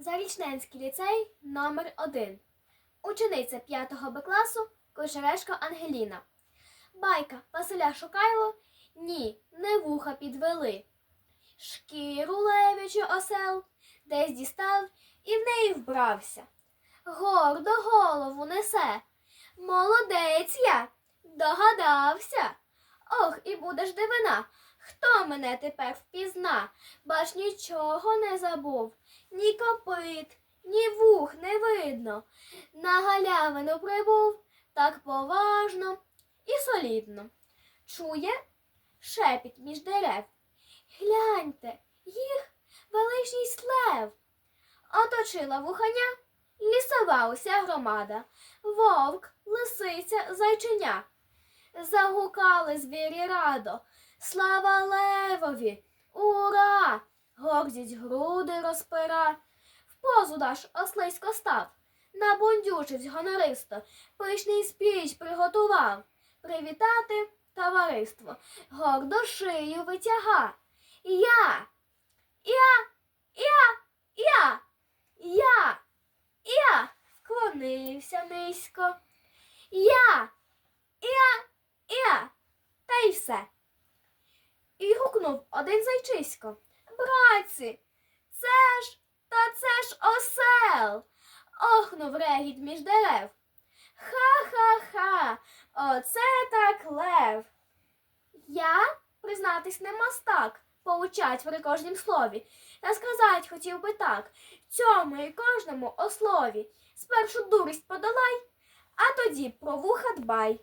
Зарічненський ліцей номер 1 Учениця 5 Б класу Кошерешко Ангеліна. Байка Василя Шукайло ні, не вуха підвели. Шкіру левячу осел десь дістав і в неї вбрався. Гордо голову несе. Молодець я, догадався. Ох, і будеш дивина. Хто мене тепер впізна? Бач нічого не забув, ні копит, ні вух не видно. На галявину прибув так поважно і солідно. Чує шепіт між дерев. Гляньте, їх величність лев. Оточила вуханя лісова уся громада, вовк, лисиця, зайченя. Загукали звірі радо. Слава левові! Ура! Гордість груди розпира. В позу даш ослисько став. Набундючивсь гонористо, пишний спіч приготував. Привітати товариство, гордо шию витяга. Я, я, я, я, я, я вклонився низько. Я, все. І гукнув один зайчисько. Братці, це ж, та це ж осел. Охнув регіт між дерев. Ха-ха-ха, оце так лев. Я, признатись, не мастак, поучать при кожнім слові. Та сказать хотів би так, цьому і кожному ослові. Спершу дурість подолай, а тоді про вуха дбай.